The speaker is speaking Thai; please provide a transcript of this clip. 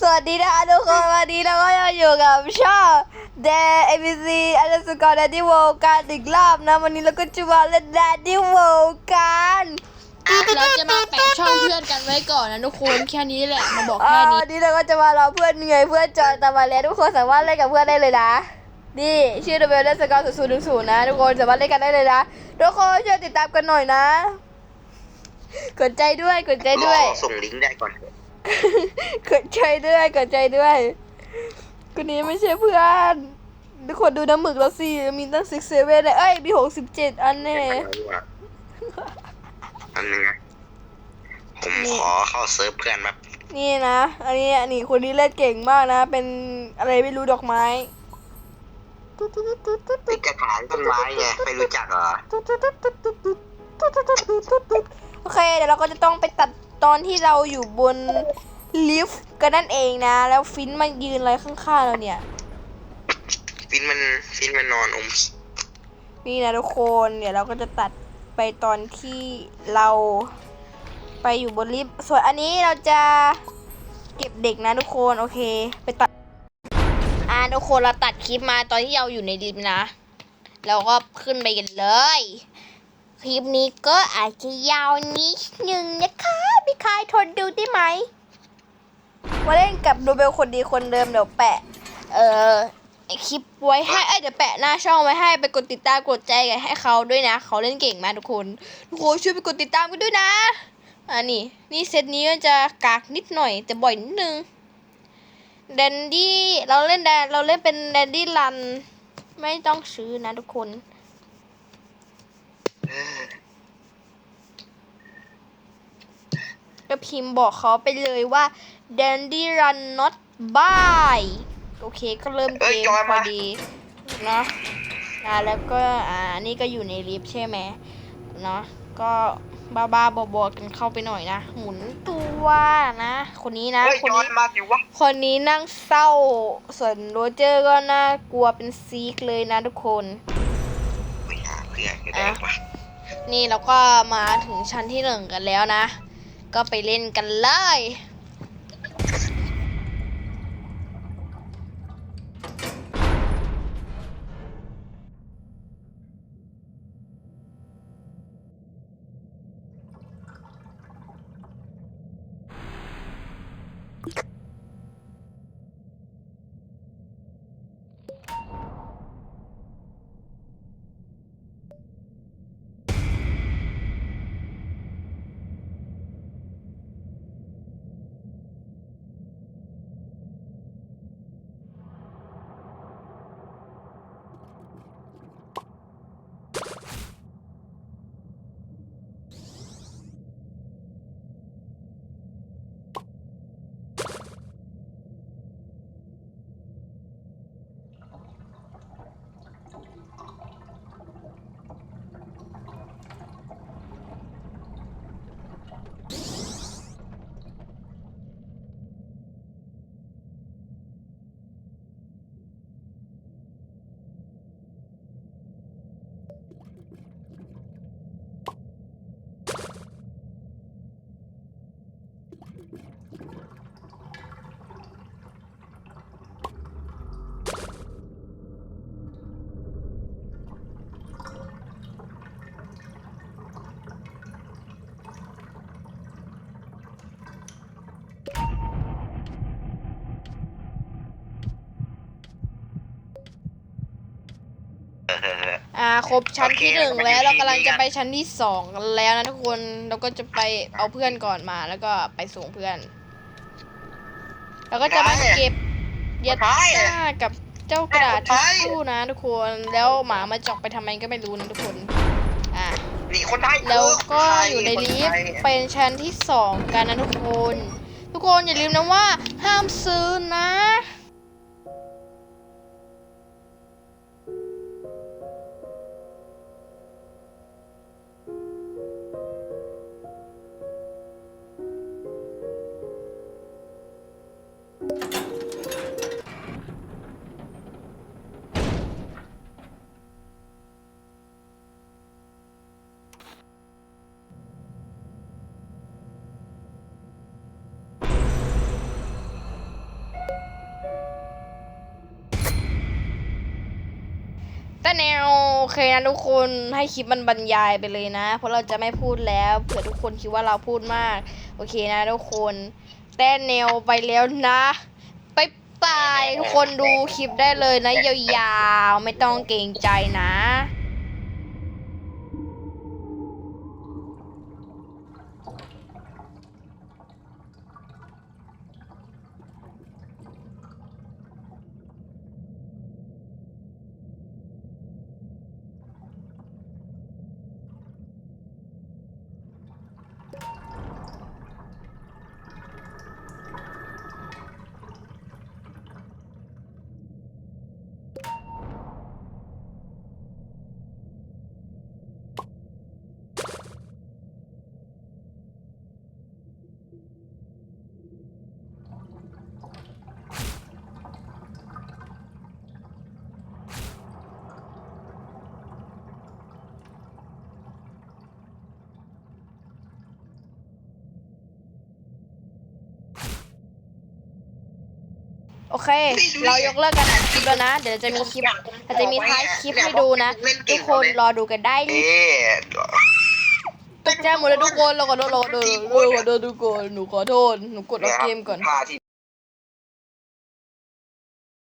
สวัสดีนะคะทุกคนวันนี้เราก็ยังอยู่กับช่องเดเอ b ซีอันดับสกอร์แดดดี้โวกันอีกรอบนะ วันนี้เราก็จะมาเล่นแดดดี้โวกันเราจะมาแปะช่องเพื่อนกันไว้ก่อนนะทุกคนแค่นี้แหละมาบอกอ่าแค่นี้วันนี้เราก็จะมารอเพื่อนไงเพื่อนจอยตามมาแล้วทุกคนสามารถเล่นกับเพื่อนได้เลยนะนี่ชื่อเดเวลเดสกอร์ศูนย์ศูนย์หนึ่งศูนย์นะทุกคนสามารถเล่นกันได้เลยนะทุกคนช่วยติดตามกันหน่อยนะ กดใจด้วยกดใจด้วยรอส่งลิงก์ได้ก่อน กดใจด้วยกดใจด้วยคนนี้ไม่ใช่เพื่อนทุกคนดูน้ำหมึกเราสิมีตั้งซิกเซเว่นเลยเอ้ยมีหกสิบเจ็ดอันแน่อันนึงนะผมขอเข้าเซิร์ฟเพื่อนแบบนี่นะ อันนี้อันนี้คนนี้เล่นเก่งมากนะ เป็นอะไรไม่รู้ดอกไม้ติดกระถางต้นไม้ไงไม่รู้จักเหรอโอเคเดี๋ยวเราก็จะต้องไปตัด ตอนที่เราอยู่บนลิฟต์กันนั่นเองนะ แล้วฟินมันยืนอะไรข้างๆเราเนี่ย ฟินมันฟินมันนอนอมนี่นะทุกคนเดี๋ยวเราก็จะตัดไปตอนที่เราไปอยู่บนลิฟต์ส่วนอันนี้เราจะเก็บเด็กนะทุกคนโอเค ไปตัดอ่าทุกคนเราตัดคลิปมาตอนที่เราอยู่ในลิฟต์นะเราก็ขึ้นไปกันเลย คลิปนี้ก็อาจจะยาวนิดนึงนะคะพี่ คายทนดูได้ไหม มาเล่นกับดูเบลคนดีคนเดิมเดี๋ยวแปะ เอ่อคลิปไว้ให้เอ้ยเดี๋ยวแปะหน้าช่องไว้ให้ไปกดติดตามกดใจกันให้เขาด้วยนะ เขาเล่นเก่งมากทุกคน ทุกคนช่วยไปกดติดตามกันด้วยนะอ่านี่นี่เซตนี้มันจะกากนิดหน่อย แต่บ่อยนิดนึงแดนดี้เราเล่นแดนเราเล่นเป็นแดนดี้รัน ไม่ต้องซื้อนะทุกคน ก็พิมพ์บอกเขาไปเลยว่า Dandy Run Not By โอเคก็เริ่มเกเอ้ยมจอยพอมาดีเนาะอ่าแล้วก็อ่านี่ก็อยู่ในลิฟต์ใช่ไหมเนาะก็บ้าบ้าๆบอๆกันเข้าไปหน่อยนะ หมุนตัวนะ คนนี้นะเฮ้ยคนจอยนี้มาสิวะคนนี้นั่งเศร้า ส่วนโรเจอร์ก็น่ากลัวเป็นซีกเลยนะทุกคนไปหาเพื่อนก็ได้ปะนี่เราก็มาถึงชั้นที่หนึ่งกันแล้วนะ ก็ไปเล่นกันเลย อออ่าครบชั้นที่หนึ่งโอเคแล้วเราเราไปกำลังที่จะนี่ไปชั้นที่สองกันแล้วนะทุกคนเราก็จะไปเอาเพื่อนก่อนมาแล้วก็ไปส่งเพื่อนแล้วก็จะมาเก็บยัดหน้ากับเจ้ากระดาษทิชชู่นะทุกคนแล้วหมามาจอกไปทำไมก็ไม่รู้นะทุกคนอ่านี่คนไทยแล้วก็คนไทอยู่ในลิฟคต์ไทยเป็นชั้นที่สองกันนะทุกคน ทุกคนอย่าลืมนะว่าห้ามซื้อนะ แต่แนวโอเคนะทุกคนให้คลิปมันบรรยายไปเลยนะ เพราะเราจะไม่พูดแล้วเผื่อทุกคนคิดว่าเราพูดมาก โอเคนะทุกคน แต่แนวไปแล้วนะไปตายทุกคนดูคลิปได้เลยนะยาวๆ ไม่ต้องเกรงใจนะ เค เรายกเลิกการอัดคลิปแล้วนะ เดี๋ยวเราจะมีคลิปเราจะมีท้ายคลิปให้ดูนะ ทุกคนรอดูกันได้เอ๊ะตกใจหมดเลยทุกคนเราขอโทษเราขอโทษเราขอโทษทุกคนหนูขอโทษหนูกดออกเกมก่อนพาที่